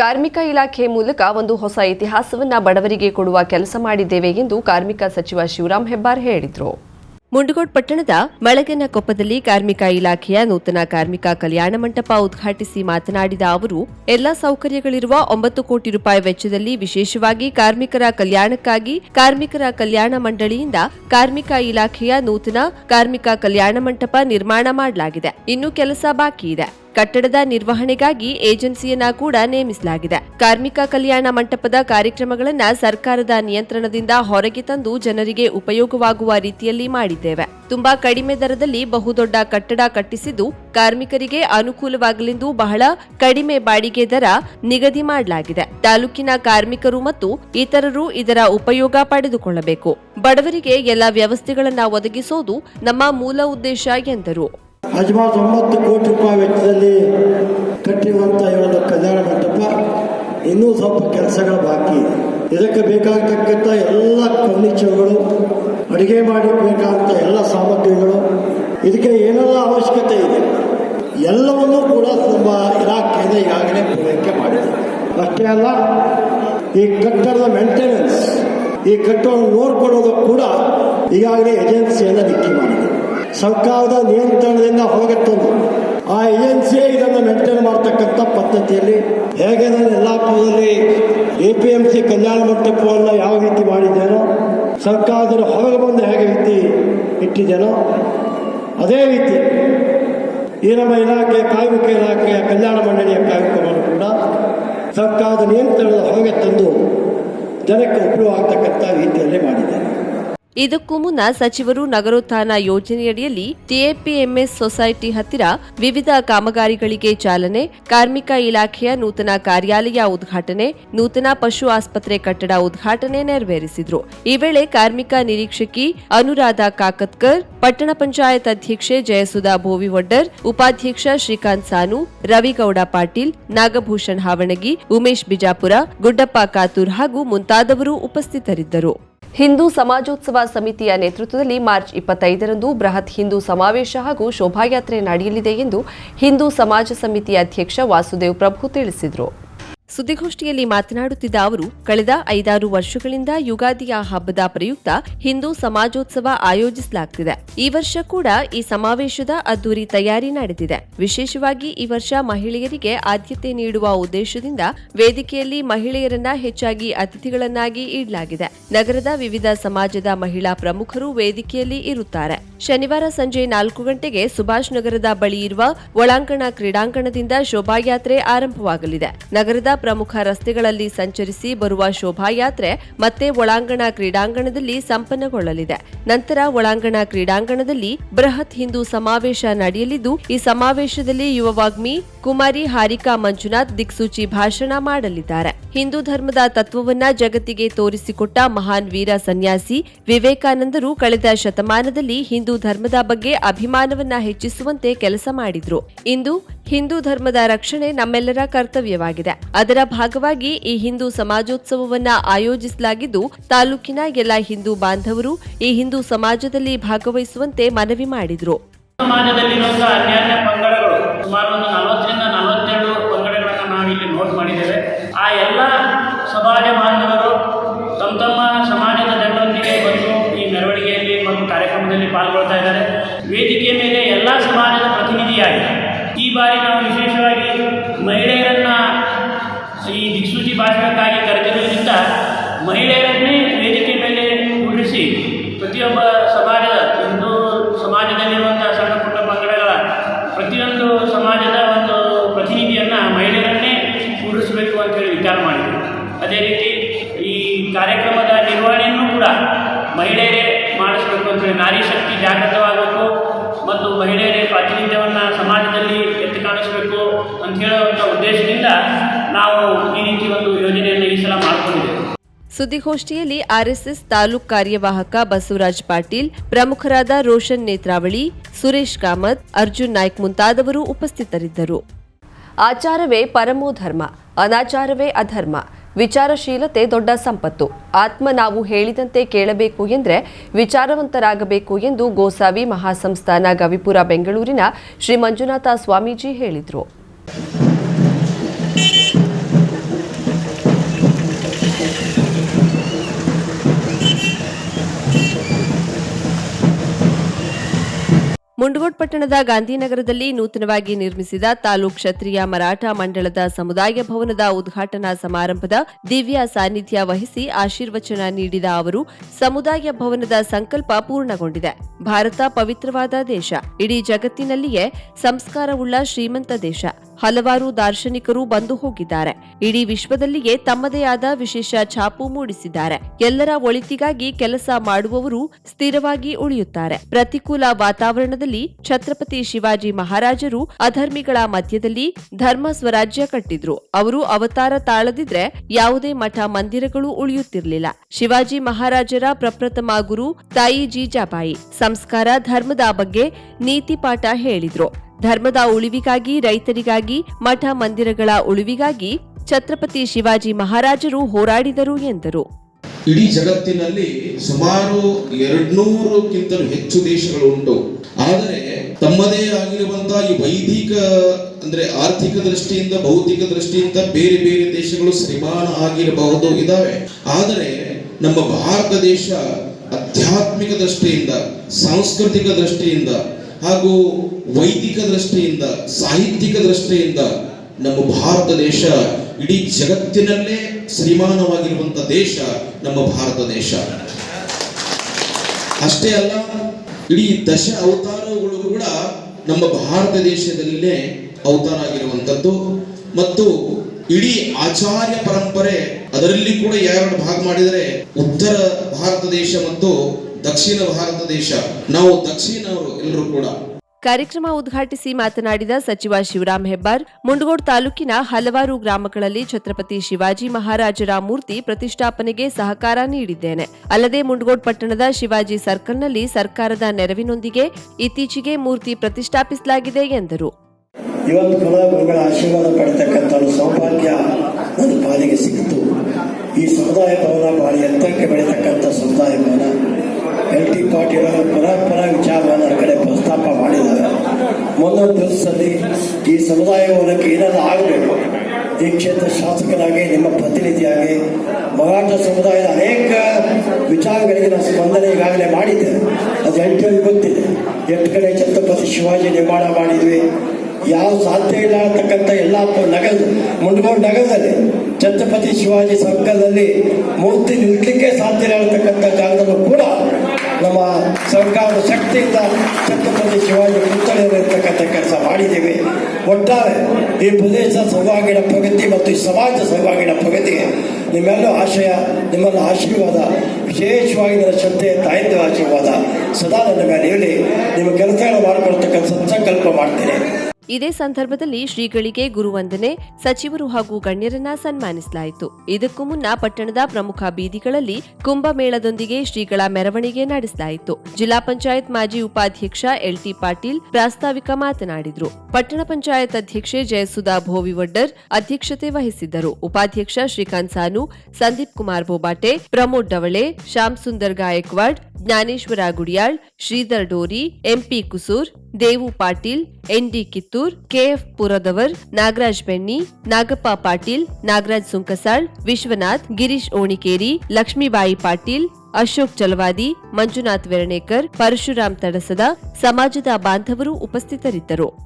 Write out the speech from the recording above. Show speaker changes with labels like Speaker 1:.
Speaker 1: ಕಾರ್ಮಿಕ ಇಲಾಖೆ ಮೂಲಕ ಒಂದು ಹೊಸ ಇತಿಹಾಸವನ್ನ ಬಡವರಿಗೆ ಕೊಡುವ ಕೆಲಸ ಮಾಡಿದ್ದೇವೆ ಎಂದು ಕಾರ್ಮಿಕ ಸಚಿವ ಶಿವರಾಮ್ ಹೆಬ್ಬಾರ್ ಹೇಳಿದರು. ಮುಂಡಗೋಡ್ ಪಟ್ಟಣದ ಮಳಗನಕೊಪ್ಪದಲ್ಲಿ ಕಾರ್ಮಿಕ ಇಲಾಖೆಯ ನೂತನ ಕಾರ್ಮಿಕ ಕಲ್ಯಾಣ ಮಂಟಪ ಉದ್ಘಾಟಿಸಿ ಮಾತನಾಡಿದ ಅವರು, ಎಲ್ಲಾ ಸೌಕರ್ಯಗಳಿರುವ ಒಂಬತ್ತು ಕೋಟಿ ರೂಪಾಯಿ ವೆಚ್ಚದಲ್ಲಿ ವಿಶೇಷವಾಗಿ ಕಾರ್ಮಿಕರ ಕಲ್ಯಾಣಕ್ಕಾಗಿ ಕಾರ್ಮಿಕರ ಕಲ್ಯಾಣ ಮಂಡಳಿಯಿಂದ ಕಾರ್ಮಿಕ ಇಲಾಖೆಯ ನೂತನ ಕಾರ್ಮಿಕ ಕಲ್ಯಾಣ ಮಂಟಪ ನಿರ್ಮಾಣ ಮಾಡಲಾಗಿದೆ. ಇನ್ನು ಕೆಲಸ ಬಾಕಿ ಇದೆ. ಕಟ್ಟಡದ ನಿರ್ವಹಣೆಗಾಗಿ ಏಜೆನ್ಸಿಯನ್ನ ಕೂಡ ನೇಮಿಸಲಾಗಿದೆ. ಕಾರ್ಮಿಕ ಕಲ್ಯಾಣ ಮಂಟಪದ ಕಾರ್ಯಕ್ರಮಗಳನ್ನ ಸರ್ಕಾರದ ನಿಯಂತ್ರಣದಿಂದ ಹೊರಗೆ ತಂದು ಜನರಿಗೆ ಉಪಯೋಗವಾಗುವ ರೀತಿಯಲ್ಲಿ ಮಾಡಿದ್ದೇವೆ. ತುಂಬಾ ಕಡಿಮೆ ದರದಲ್ಲಿ ಬಹುದೊಡ್ಡ ಕಟ್ಟಡ ಕಟ್ಟಿಸಿದ್ದು ಕಾರ್ಮಿಕರಿಗೆ ಅನುಕೂಲವಾಗಲೆಂದು ಬಹಳ ಕಡಿಮೆ ಬಾಡಿಗೆ ದರ ನಿಗದಿ ಮಾಡಲಾಗಿದೆ. ತಾಲೂಕಿನ ಕಾರ್ಮಿಕರು ಮತ್ತು ಇತರರು ಇದರ ಉಪಯೋಗ ಪಡೆದುಕೊಳ್ಳಬೇಕು. ಬಡವರಿಗೆ ಎಲ್ಲ ವ್ಯವಸ್ಥೆಗಳನ್ನು ಒದಗಿಸೋದು ನಮ್ಮ ಮೂಲ ಉದ್ದೇಶ ಎಂದರು.
Speaker 2: ಹಜಮಾತ್ ಒಂಬತ್ತು ಕೋಟಿ ರೂಪಾಯಿ ವೆಚ್ಚದಲ್ಲಿ ಕಟ್ಟಿರುವಂಥ ಈ ಕಲ್ಯಾಣ ಮಂಟಪ ಇನ್ನೂ ಸ್ವಲ್ಪ ಕೆಲಸಗಳು ಬಾಕಿ. ಇದೆ ಇದಕ್ಕೆ ಬೇಕಾಗತಕ್ಕಂಥ ಎಲ್ಲ ಫರ್ನಿಚರ್ಗಳು, ಅಡುಗೆ ಮಾಡಿ ಬೇಕಾದಂಥ ಎಲ್ಲ ಸಾಮಗ್ರಿಗಳು. ಇದಕ್ಕೆ ಏನೆಲ್ಲ ಅವಶ್ಯಕತೆ ಇದೆ? ಎಲ್ಲವನ್ನೂ ಕೂಡ ತುಂಬ ಇಲಾಖೆಯಿಂದ ಈಗಾಗಲೇ ಪೂರೈಕೆ ಮಾಡಿದೆ. ಅಷ್ಟೇ ಅಲ್ಲ, ಈ ಕಟ್ಟಡದ ಮೇಂಟೆನೆನ್ಸ್ ಈ ಕಟ್ಟಡವನ್ನು ನೋಡ್ಕೊಳ್ಳೋದು ಕೂಡ ಈಗಾಗಲೇ ಏಜೆನ್ಸಿಯನ್ನು ನಿಕ್ಕಿ ಮಾಡಿದೆ. ಸರ್ಕಾರದ ನಿಯಂತ್ರಣದಿಂದ ಹೊರಗೆ ತಂದು ಆ ಐ ಇದನ್ನು ಮೇಂಟೈನ್ ಮಾಡ್ತಕ್ಕಂಥ ಪದ್ಧತಿಯಲ್ಲಿ ಹೇಗೆ ನಾನು ಯಲ್ಲಾಪುರದಲ್ಲಿ ಎ ಪಿ ಎಂ ಸಿ ಕಲ್ಯಾಣ ಮಂಟಪವನ್ನು ಯಾವ ರೀತಿ ಮಾಡಿದ್ದೇನೋ ಸರ್ಕಾರದಲ್ಲಿ ಹೊರಗೆ ಬಂದು ಹೇಗೆ ರೀತಿ ಇಟ್ಟಿದ್ದೇನೋ, ಅದೇ ರೀತಿ ಈ ನಮ್ಮ ಇಲಾಖೆ ಕಾಯುವಿಕೆ ಇಲಾಖೆಯ ಕಲ್ಯಾಣ ಮಂಡಳಿಯ ಕಾರ್ಯಕ್ರಮವನ್ನು ಕೂಡ ಸರ್ಕಾರದ ನಿಯಂತ್ರಣದ ಹೊರಗೆ ತಂದು ಜನಕ್ಕೆ ಉಪಯೋಗ ಆಗ್ತಕ್ಕಂಥ ರೀತಿಯಲ್ಲಿ ಮಾಡಿದ್ದೇನೆ.
Speaker 1: ಇದಕ್ಕೂ ಮುನ್ನ ಸಚಿವರು ನಗರೋತ್ಥಾನ ಯೋಜನೆಯಡಿಯಲ್ಲಿ ಟಿಎಪಿಎಂಎಸ್ ಸೊಸೈಟಿ ಹತ್ತಿರ ವಿವಿಧ ಕಾಮಗಾರಿಗಳಿಗೆ ಚಾಲನೆ, ಕಾರ್ಮಿಕ ಇಲಾಖೆಯ ನೂತನ ಕಾರ್ಯಾಲಯ ಉದ್ಘಾಟನೆ, ನೂತನ ಪಶು ಆಸ್ಪತ್ರೆ ಕಟ್ಟಡ ಉದ್ಘಾಟನೆ ನೆರವೇರಿಸಿದರು. ಈ ವೇಳೆ ಕಾರ್ಮಿಕ ನಿರೀಕ್ಷಕಿ ಅನುರಾಧ ಕಾಕತ್ಕರ್, ಪಟ್ಟಣ ಪಂಚಾಯತ್ ಅಧ್ಯಕ್ಷೆ ಜಯಸುಧಾ ಭೋವಿವಡ್ಡರ್, ಉಪಾಧ್ಯಕ್ಷ ಶ್ರೀಕಾಂತ್ ಸಾನು, ರವಿಗೌಡ ಪಾಟೀಲ್, ನಾಗಭೂಷಣ್ ಹಾವಣಗಿ, ಉಮೇಶ್ ಬಿಜಾಪುರ, ಗುಡ್ಡಪ್ಪ ಕಾತೂರ್ ಹಾಗೂ ಮುಂತಾದವರು ಉಪಸ್ಥಿತರಿದ್ದರು. ಹಿಂದೂ ಸಮಾಜೋತ್ಸವ ಸಮಿತಿಯ ನೇತೃತ್ವದಲ್ಲಿ ಮಾರ್ಚ್ ಇಪ್ಪತ್ತೈದರಂದು ಬೃಹತ್ ಹಿಂದೂ ಸಮಾವೇಶ ಹಾಗೂ ಶೋಭಾಯಾತ್ರೆ ನಡೆಯಲಿದೆ ಎಂದು ಹಿಂದೂ ಸಮಾಜ ಸಮಿತಿ ಅಧ್ಯಕ್ಷ ವಾಸುದೇವ್ ಪ್ರಭು ತಿಳಿಸಿದರು. ಸುದ್ದಿಗೋಷ್ಠಿಯಲ್ಲಿ ಮಾತನಾಡುತ್ತಿದ್ದ ಅವರು, ಕಳೆದ ಐದಾರು ವರ್ಷಗಳಿಂದ ಯುಗಾದಿಯ ಹಬ್ಬದ ಪ್ರಯುಕ್ತ ಹಿಂದೂ ಸಮಾಜೋತ್ಸವ ಆಯೋಜಿಸಲಾಗುತ್ತಿದೆ ಈ ವರ್ಷ ಕೂಡ ಈ ಸಮಾವೇಶದ ಅದ್ದೂರಿ ತಯಾರಿ ನಡೆದಿದೆ. ವಿಶೇಷವಾಗಿ ಈ ವರ್ಷ ಮಹಿಳೆಯರಿಗೆ ಆದ್ಯತೆ ನೀಡುವ ಉದ್ದೇಶದಿಂದ ವೇದಿಕೆಯಲ್ಲಿ ಮಹಿಳೆಯರನ್ನ ಹೆಚ್ಚಾಗಿ ಅತಿಥಿಗಳನ್ನಾಗಿ ಇಡಲಾಗಿದೆ. ನಗರದ ವಿವಿಧ ಸಮಾಜದ ಮಹಿಳಾ ಪ್ರಮುಖರು ವೇದಿಕೆಯಲ್ಲಿ ಇರುತ್ತಾರೆ. ಶನಿವಾರ ಸಂಜೆ ನಾಲ್ಕು ಗಂಟೆಗೆ ಸುಭಾಷ್ ನಗರದ ಬಳಿ ಇರುವ ಒಳಾಂಗಣ ಕ್ರೀಡಾಂಗಣದಿಂದ ಶೋಭಾಯಾತ್ರೆ ಆರಂಭವಾಗಲಿದೆ. ನಗರದ ಪ್ರಮುಖ ರಸ್ತೆಗಳಲ್ಲಿ ಸಂಚರಿಸಿ ಬರುವ ಶೋಭಾಯಾತ್ರೆ ಮತ್ತೆ ಒಳಾಂಗಣ ಕ್ರೀಡಾಂಗಣದಲ್ಲಿ ಸಂಪನ್ನಗೊಳ್ಳಲಿದೆ. ನಂತರ ಒಳಾಂಗಣ ಕ್ರೀಡಾಂಗಣದಲ್ಲಿ ಬೃಹತ್ ಹಿಂದೂ ಸಮಾವೇಶ ನಡೆಯಲಿದ್ದು, ಈ ಸಮಾವೇಶದಲ್ಲಿ ಯುವ ವಾಗ್ಮಿ ಕುಮಾರಿ ಹಾರಿಕಾ ಮಂಜುನಾಥ್ ದಿಕ್ಸೂಚಿ ಭಾಷಣ ಮಾಡಲಿದ್ದಾರೆ. ಹಿಂದೂ ಧರ್ಮದ ತತ್ವವನ್ನ ಜಗತ್ತಿಗೆ ತೋರಿಸಿಕೊಟ್ಟ ಮಹಾನ್ ವೀರ ಸನ್ಯಾಸಿ ವಿವೇಕಾನಂದರು ಕಳೆದ ಶತಮಾನದಲ್ಲಿ ಹಿಂದೂ ಧರ್ಮದ ಬಗ್ಗೆ ಅಭಿಮಾನವನ್ನ ಹೆಚ್ಚಿಸುವಂತೆ ಕೆಲಸ ಮಾಡಿದ್ರು. ಇಂದು ಹಿಂದೂ ಧರ್ಮದ ರಕ್ಷಣೆ ನಮ್ಮೆಲ್ಲರ ಕರ್ತವ್ಯವಾಗಿದೆ. ಅದರ ಭಾಗವಾಗಿ ಈ ಹಿಂದೂ ಸಮಾಜೋತ್ಸವವನ್ನ ಆಯೋಜಿಸಲಾಗಿದ್ದು, ತಾಲೂಕಿನ ಎಲ್ಲ ಹಿಂದೂ ಬಾಂಧವರು ಈ ಹಿಂದೂ ಸಮಾಜದಲ್ಲಿ ಭಾಗವಹಿಸುವಂತೆ ಮನವಿ ಮಾಡಿದ್ರು.
Speaker 3: ಸಮಾಜದಲ್ಲಿರುವಂತಹ ಅನ್ಯಾನ್ಯ ಪಂಗಡಗಳು ಸುಮಾರು ಒಂದು ವೇದಿಕೆಯ ಮೇಲೆ ಎಲ್ಲ ಸಮಾಜದ ಪ್ರತಿನಿಧಿಯಾಗಿ, ಈ ಬಾರಿ ನಾವು ವಿಶೇಷವಾಗಿ ಮಹಿಳೆಯರನ್ನು ಈ ದಿಕ್ಸೂಚಿ ಭಾಷಣಕ್ಕಾಗಿ ಕರೆದಿರುವುದರಿಂದ ಮಹಿಳೆಯರನ್ನೇ ವೇದಿಕೆ ಮೇಲೆ ಕೂಡಿಸಿ ಪ್ರತಿಯೊಬ್ಬ ಸಮಾಜದ, ಹಿಂದೂ ಸಮಾಜದಲ್ಲಿರುವಂಥ ಸಣ್ಣ ಪುಟ್ಟ ಪಂಗಡಗಳ ಪ್ರತಿಯೊಂದು ಸಮಾಜದ ಒಂದು ಪ್ರತಿನಿಧಿಯನ್ನು ಮಹಿಳೆಯರನ್ನೇ ಕೂಡಿಸಬೇಕು ಅಂತೇಳಿ ವಿಚಾರ ಮಾಡಿದರು ಅದೇ ರೀತಿ ಈ ಕಾರ್ಯಕ್ರಮದ ನಿರ್ವಹಣೆಯನ್ನು ಕೂಡ ಮಹಿಳೆಯರೇ ಮಾಡಿಸಬೇಕು ಅಂತೇಳಿ ನಾರಿ ಶಕ್ತಿ ಜಾಗೃತವಾಗಬೇಕು ಮತ್ತು ಮಹಿಳೆಯರಿಗೆ ಪ್ರಾತಿನಿಧ್ಯವನ್ನು ಸಮಾಜದಲ್ಲಿ ಎತ್ತಿ ಕಾಣಿಸಬೇಕು ಅಂತ ಹೇಳುವಂಥ ಉದ್ದೇಶದಿಂದ ನಾವು ಈ ರೀತಿ ಒಂದು ಯೋಜನೆಯನ್ನು ಈ ಸಲ ಮಾಡಿಕೊಂಡಿದ್ದೇವೆ.
Speaker 1: ಸುದ್ದಿಗೋಷ್ಠಿಯಲ್ಲಿ ಆರ್ಎಸ್ಎಸ್ ತಾಲೂಕ್ ಕಾರ್ಯವಾಹಕ ಬಸವರಾಜ್ ಪಾಟೀಲ್, ಪ್ರಮುಖರಾದ ರೋಷನ್ ನೇತ್ರಾವಳಿ, ಸುರೇಶ್ ಕಾಮತ್, ಅರ್ಜುನ್ ನಾಯ್ಕ್ ಮುಂತಾದವರು ಉಪಸ್ಥಿತರಿದ್ದರು. ಆಚಾರವೇ ಪರಮೋ ಧರ್ಮ, ಅನಾಚಾರವೇ ಅಧರ್ಮ. ವಿಚಾರಶೀಲತೆ ದೊಡ್ಡ ಸಂಪತ್ತು. ಆತ್ಮ ನಾವು ಹೇಳಿದಂತೆ ಕೇಳಬೇಕು ಎಂದರೆ ವಿಚಾರವಂತರಾಗಬೇಕು ಎಂದು ಗೋಸಾವಿ ಮಹಾಸಂಸ್ಥಾನ ಗವಿಪುರ ಬೆಂಗಳೂರಿನ ಶ್ರೀ ಮಂಜುನಾಥ ಸ್ವಾಮೀಜಿ ಹೇಳಿದರು. ಮುಂಡಗೋಡ್ ಪಟ್ಟಣದ ಗಾಂಧಿನಗರದಲ್ಲಿ ನೂತನವಾಗಿ ನಿರ್ಮಿಸಿದ ತಾಲೂಕ್ ಕ್ಷತ್ರಿಯ ಮರಾಠ ಮಂಡಳದ ಸಮುದಾಯ ಭವನದ ಉದ್ಘಾಟನಾ ಸಮಾರಂಭದ ದಿವ್ಯ ಸಾನ್ನಿಧ್ಯ ವಹಿಸಿ ಆಶೀರ್ವಚನ ನೀಡಿದ ಅವರು, ಸಮುದಾಯ ಭವನದ ಸಂಕಲ್ಪ ಪೂರ್ಣಗೊಂಡಿದೆ. ಭಾರತ ಪವಿತ್ರವಾದ ದೇಶ. ಇಡೀ ಜಗತ್ತಿನಲ್ಲಿಯೇ ಸಂಸ್ಕಾರವುಳ್ಳ ಶ್ರೀಮಂತ ದೇಶ. ಹಲವಾರು ದಾರ್ಶನಿಕರು ಬಂದು ಹೋಗಿದ್ದಾರೆ. ಇಡೀ ವಿಶ್ವದಲ್ಲಿಯೇ ತಮ್ಮದೇ ಆದ ವಿಶೇಷ ಛಾಪು ಮೂಡಿಸಿದ್ದಾರೆ. ಎಲ್ಲರ ಒಳಿತಿಗಾಗಿ ಕೆಲಸ ಮಾಡುವವರು ಸ್ಥಿರವಾಗಿ ಉಳಿಯುತ್ತಾರೆ. ಪ್ರತಿಕೂಲ ವಾತಾವರಣದಲ್ಲಿ ಛತ್ರಪತಿ ಶಿವಾಜಿ ಮಹಾರಾಜರು ಅಧರ್ಮಿಗಳ ಮಧ್ಯದಲ್ಲಿ ಧರ್ಮ ಸ್ವರಾಜ್ಯ ಕಟ್ಟಿದ್ರು. ಅವರು ಅವತಾರ ತಾಳದಿದ್ರೆ ಯಾವುದೇ ಮಠ ಮಂದಿರಗಳು ಉಳಿಯುತ್ತಿರಲಿಲ್ಲ. ಶಿವಾಜಿ ಮಹಾರಾಜರ ಪ್ರಪ್ರಥಮ ಗುರು ತಾಯಿ ಜೀಜಾಬಾಯಿ. ಸಂಸ್ಕಾರ ಧರ್ಮದ ಬಗ್ಗೆ ನೀತಿ ಪಾಠ ಹೇಳಿದ್ರು. ಧರ್ಮದ ಉಳಿವಿಗಾಗಿ, ರೈತರಿಗಾಗಿ, ಮಠ ಮಂದಿರಗಳ ಉಳಿವಿಗಾಗಿ ಛತ್ರಪತಿ ಶಿವಾಜಿ ಮಹಾರಾಜರು ಹೋರಾಡಿದರು ಎಂದರು.
Speaker 4: ಇಡೀ ಜಗತ್ತಿನಲ್ಲಿ ಸುಮಾರು ಎರಡ್ನೂರಕ್ಕಿಂತಲೂ ಹೆಚ್ಚು ದೇಶಗಳು ಉಂಟು. ಆದರೆ ತಮ್ಮದೇ ಆಗಿರುವಂತಹ ಈ ವೈದಿಕ, ಅಂದ್ರೆ ಆರ್ಥಿಕ ದೃಷ್ಟಿಯಿಂದ, ಭೌತಿಕ ದೃಷ್ಟಿಯಿಂದ ಬೇರೆ ಬೇರೆ ದೇಶಗಳು ಶ್ರೀಮಾನ ಆಗಿರಬಹುದು, ಇದಾವೆ. ಆದರೆ ನಮ್ಮ ಭಾರತ ದೇಶ ಆಧ್ಯಾತ್ಮಿಕ ದೃಷ್ಟಿಯಿಂದ, ಸಾಂಸ್ಕೃತಿಕ ದೃಷ್ಟಿಯಿಂದ ಹಾಗೂ ವೈದಿಕ ದೃಷ್ಟಿಯಿಂದ, ಸಾಹಿತ್ಯಿಕ ದೃಷ್ಟಿಯಿಂದ ನಮ್ಮ ಭಾರತ ದೇಶ ಇಡೀ ಜಗತ್ತಿನಲ್ಲೇ ಶ್ರೀಮಾನವಾಗಿರುವಂತ ದೇಶ ನಮ್ಮ ಭಾರತ ದೇಶ. ಅಷ್ಟೇ ಅಲ್ಲ, ಇಡೀ ದಶ ಅವತಾರಗಳು ಕೂಡ ನಮ್ಮ ಭಾರತ ದೇಶದಲ್ಲೇ ಅವತಾರ ಆಗಿರುವಂಥದ್ದು ಮತ್ತು ಇಡೀ ಆಚಾರ್ಯ ಪರಂಪರೆ ಅದರಲ್ಲಿ ಕೂಡ ಯಾರು ಭಾಗ ಮಾಡಿದರೆ ಉತ್ತರ ಭಾರತ ದೇಶ ಮತ್ತು ದಕ್ಷಿಣ ಭಾರತ ದೇಶ ನಾವು ದಕ್ಷಿಣವರು ಎಲ್ಲರೂ ಕೂಡ.
Speaker 1: ಕಾರ್ಯಕ್ರಮ ಉದ್ಘಾಟಿಸಿ ಮಾತನಾಡಿದ ಸಚಿವ ಶಿವರಾಮ್ ಹೆಬ್ಬಾರ್ ಮುಂಡಗೋಡ್ ತಾಲೂಕಿನ ಹಲವಾರು ಗ್ರಾಮಗಳಲ್ಲಿ ಛತ್ರಪತಿ ಶಿವಾಜಿ ಮಹಾರಾಜರ ಮೂರ್ತಿ ಪ್ರತಿಷ್ಠಾಪನೆಗೆ ಸಹಕಾರ ನೀಡಿದ್ದೇನೆ. ಅಲ್ಲದೆ ಮುಂಡಗೋಡ್ ಪಟ್ಟಣದ ಶಿವಾಜಿ ಸರ್ಕಲ್ನಲ್ಲಿ ಸರ್ಕಾರದ ನೆರವಿನೊಂದಿಗೆ ಇತ್ತೀಚೆಗೆ ಮೂರ್ತಿ ಪ್ರತಿಷ್ಠಾಪಿಸಲಾಗಿದೆ ಎಂದರು.
Speaker 2: ಇವತ್ತು ಕಲಾಗುರುಗಳ ಆಶೀರ್ವಾದ ಪಡೆತಕ್ಕಂಥ ಒಂದು ಸೌಭಾಗ್ಯ ನನ್ನ ಪಾಲಿಗೆ ಸಿಕ್ಕಿತು. ಈ ಸಮುದಾಯ ಭವನ ಬಹಳ ಎತ್ತರಕ್ಕೆ ಬೆಳೆತಕ್ಕಂಥ ಸಮುದಾಯ ಭವನ ಎಲ್ ಟಿ ಪಾಟೀಲ್ ಪುನಃ ಪುನಃ ವಿಚಾರವನ್ನು ಕಡೆ ಪ್ರಸ್ತಾಪ ಮಾಡಿದ್ದಾರೆ. ಮುಂದೊಂದು ದಿವಸದಲ್ಲಿ ಈ ಸಮುದಾಯ ಭವನಕ್ಕೆ ಏನಾದರೂ ಆಗಬೇಕು. ಈ ಕ್ಷೇತ್ರ ಶಾಸಕರಾಗಿ, ನಿಮ್ಮ ಪ್ರತಿನಿಧಿಯಾಗಿ ಮರಾಠ ಸಮುದಾಯದ ಅನೇಕ ವಿಚಾರಗಳಿಗೆ ನಾನು ಸ್ಪಂದನೆ ಈಗಾಗಲೇ ಮಾಡಿದ್ದೇನೆ. ಅದು ಎಂಟು ಗೊತ್ತಿದೆ. ಎಷ್ಟು ಕಡೆ ಛತ್ರಪತಿ ಶಿವಾಜಿ ನಿರ್ಮಾಣ ಮಾಡಿದ್ವಿ. ಯಾವ ಸಾಧ್ಯ ಇಲ್ಲ ಅಂತಕ್ಕಂಥ ಎಲ್ಲ ನಗರ ಮುಂಡ್ಕೊಂಡು ನಗರದಲ್ಲಿ ಛತ್ರಪತಿ ಶಿವಾಜಿ ಸರ್ಕಲ್ನಲ್ಲಿ ಮೂರ್ತಿ ನಿಲ್ಲಿಕ್ಕೆ ಸಾಧ್ಯ ಇಲ್ಲ ಅಂತಕ್ಕಂಥ ಜಾಗದಲ್ಲೂ ಕೂಡ ನಮ್ಮ ಸರ್ಕಾರದ ಶಕ್ತಿಯಿಂದ ಛತ್ರಪತಿ ಶಿವಾಜಿ ಪುತ್ಥಳಿಯಲ್ಲಿರ್ತಕ್ಕಂಥ ಕೆಲಸ ಮಾಡಿದ್ದೀವಿ ಈ ಪ್ರದೇಶ ಸರ್ವಾಂಗೀಣ ಪ್ರಗತಿ ಮತ್ತು ಈ ಸಮಾಜ ಸರ್ವಾಂಗೀಣ ಪ್ರಗತಿಗೆ ನಿಮ್ಮೆಲ್ಲ ಆಶಯ ನಿಮ್ಮೆಲ್ಲ ಆಶೀರ್ವಾದ, ವಿಶೇಷವಾಗಿ ನನ್ನ ಶ್ರದ್ಧೆ ತಾಯಿತ್ವ ಆಶೀರ್ವಾದ. ಸದಾ ನನ್ನ ಮೇಲೆ ಹೇಳಿ ನಿಮ್ಮ ಕೆಲಸಗಳು ಮಾಡಿಕೊಳ್ತಕ್ಕಂಥ ಸತ್ಸಂಕಲ್ಪ ಮಾಡ್ತೇನೆ.
Speaker 1: ಇದೇ ಸಂದರ್ಭದಲ್ಲಿ ಶ್ರೀಗಳಿಗೆ ಗುರುವಂದನೆ, ಸಚಿವರು ಹಾಗೂ ಗಣ್ಯರನ್ನ ಸನ್ಮಾನಿಸಲಾಯಿತು. ಇದಕ್ಕೂ ಮುನ್ನ ಪಟ್ಟಣದ ಪ್ರಮುಖ ಬೀದಿಗಳಲ್ಲಿ ಕುಂಭಮೇಳದೊಂದಿಗೆ ಶ್ರೀಗಳ ಮೆರವಣಿಗೆ ನಡೆಸಲಾಯಿತು. ಜಿಲ್ಲಾ ಪಂಚಾಯತ್ ಮಾಜಿ ಉಪಾಧ್ಯಕ್ಷ ಎಲ್ಟಿ ಪಾಟೀಲ್ ಪ್ರಾಸ್ತಾವಿಕ ಮಾತನಾಡಿದರು. ಪಟ್ಟಣ ಪಂಚಾಯತ್ ಅಧ್ಯಕ್ಷೆ ಜಯಸುಧಾ ಭೋವಿವಡ್ಡರ್ ಅಧ್ಯಕ್ಷತೆ ವಹಿಸಿದ್ದರು. ಉಪಾಧ್ಯಕ್ಷ Srikanth Sanu, Sandeep Kumar Bobate Pramod Davale Shyam Sundar Gaikwad Jnaneshwar Gudiyal, Shridhar Dori, MP Kusur, Devu Patil ND Kittur KF Puradavar, Nagaraj Benni, Nagappa Patil, Nagaraj Sunkasal, Vishwanath, Girish Onikeri, Lakshmibai Patil, Ashok Chalavadi, Manjunath Veranekar Parashuram Tadasad, ಸಮಾಜದ ಬಾಂಧವರು ಉಪಸ್ಥಿತರಿದ್ದರು.